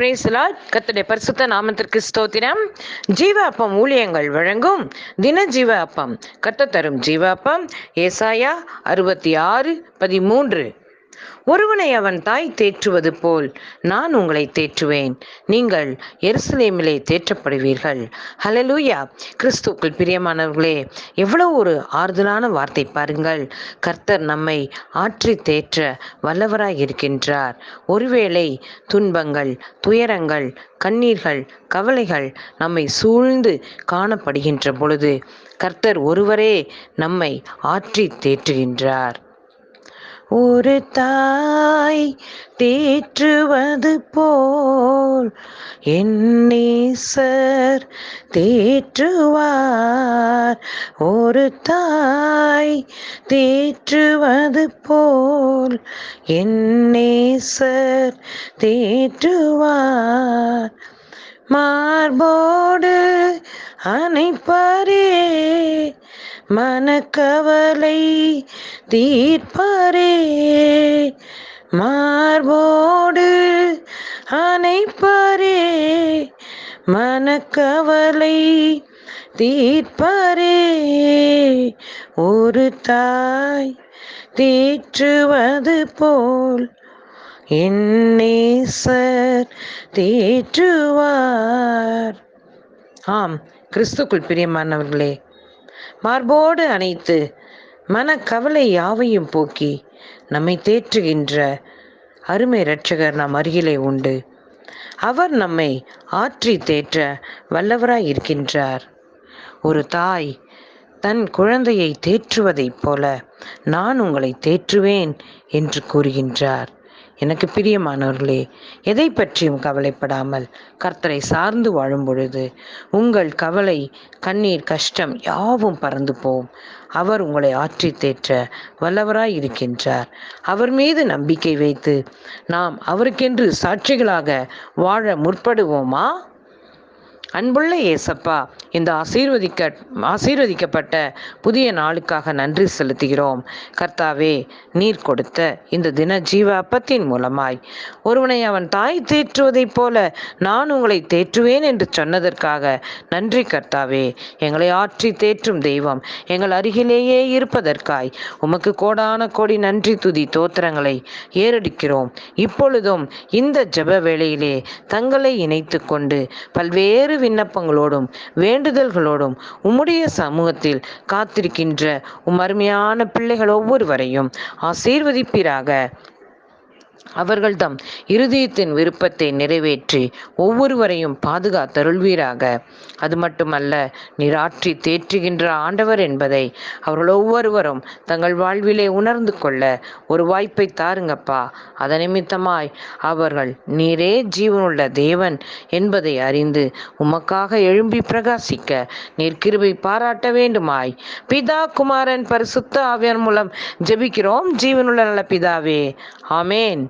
பிரேசலா கத்துடைய பரிசுத்த நாமத்திற்கு ஸ்தோத்திரம். ஜீவ அப்பம் ஊழியங்கள் வழங்கும் தின ஜீவ அப்பம் கத்த தரும் ஜீவ அப்பம் ஏசாயா அறுபத்தி ஆறு பதிமூன்று. ஒருவனை அவன் தாய் தேற்றுவது போல் நான் உங்களை தேற்றுவேன். நீங்கள் எருசலேமிலே தேற்றப்படுவீர்கள். ஹலலூயா கிறிஸ்துக்கள் பிரியமானவர்களே எவ்வளவு ஒரு ஆறுதலான வார்த்தை பாருங்கள். கர்த்தர் நம்மை ஆற்றி தேற்ற வல்லவராய் இருக்கின்றார். ஒருவேளை துன்பங்கள் துயரங்கள் கண்ணீர்கள் கவலைகள் நம்மை சூழ்ந்து காணப்படுகின்ற பொழுது கர்த்தர் ஒருவரே நம்மை ஆற்றி தேற்றுகின்றார். ஒரு தாய் தேற்றுவது போல் என்னேசர் தேற்றுவார். ஒரு தாய் தேற்றுவது போல் என்னேசர் தேற்றுவார். மார்போடு அணைப்பாரே மனக்கவலை தீர்ப்பாரே. மார்போடு அணைப்பாரே. மனக்கவலை தீர்ப்பாரே. ஒரு தாய் தேற்றுவது போல் என்னேசர் தேற்றுவார். ஆம் கிறிஸ்துக்குள் பிரியமானவர்களே மார்போடு அணைத்து மனக்கவலை யாவையும் போக்கி நம்மை தேற்றுகின்ற அருமை இரட்சகர் நம் அருகிலே உண்டு. அவர் நம்மை ஆற்றி தேற்ற வல்லவராய் இருக்கின்றார். ஒரு தாய் தன் குழந்தையை தேற்றுவதைப் போல நான் உங்களை தேற்றுவேன் என்று கூறுகின்றார். எனக்கு பிரியமானவர்களே எதை பற்றியும் கவலைப்படாமல் கர்த்தரை சார்ந்து வாழும் பொழுது உங்கள் கவலை கண்ணீர் கஷ்டம் யாவும் பறந்து போம் அவர் உங்களை ஆற்றி தேற்ற வல்லவராய் இருக்கின்றார். அவர் மீது நம்பிக்கை வைத்து நாம் அவருக்கென்று சாட்சிகளாக வாழ முற்படுவோமா? அன்புள்ள ஏசப்பா இந்த ஆசீர்வதிக்க ஆசீர்வதிக்கப்பட்ட புதிய நாளுக்காக நன்றி செலுத்துகிறோம். கர்த்தாவே நீர் கொடுத்த இந்த தின ஜீவ அப்பத்தின் மூலமாய் ஒருவனை அவன் தாய் தேற்றுவதைப் போல நான் உங்களை தேற்றுவேன் என்று சொன்னதற்காக நன்றி கர்த்தாவே. எங்களை ஆற்றி தேற்றும் தெய்வம் எங்கள் அருகிலேயே இருப்பதற்காய் உமக்கு கோடான கோடி நன்றி துதி தோத்திரங்களை ஏறடிக்கிறோம். இப்பொழுதும் இந்த ஜெப வேளையிலே தங்களை இணைத்து கொண்டு பல்வேறு விண்ணப்பங்களோடும் வேண்டுதல்களோடும் உம்முடைய சமூகத்தில் காத்திருக்கின்ற உம் அருமையான பிள்ளைகள் ஒவ்வொருவரையும் ஆசீர்வதிப்பீராக. அவர்கள் தம் இருதயத்தின் விருப்பத்தை நிறைவேற்றி ஒவ்வொருவரையும் பாதுகாத்தருள்வீராக. அது மட்டுமல்ல நீராற்றி தேற்றுகின்ற ஆண்டவர் என்பதை அவர்கள் ஒவ்வொருவரும் தங்கள் வாழ்விலே உணர்ந்து கொள்ள ஒரு வாய்ப்பை தாருங்கப்பா. அத நிமித்தமாய் அவர்கள் நீரே ஜீவனுள்ள தேவன் என்பதை அறிந்து உமக்காக எழும்பி பிரகாசிக்க நீர் கிருபை பாராட்ட வேண்டுமாய். பிதா குமாரன் பரிசுத்த ஆவியன் மூலம் ஜெபிக்கிறோம். ஜீவனுள்ள நல்ல பிதாவே. ஆமேன்.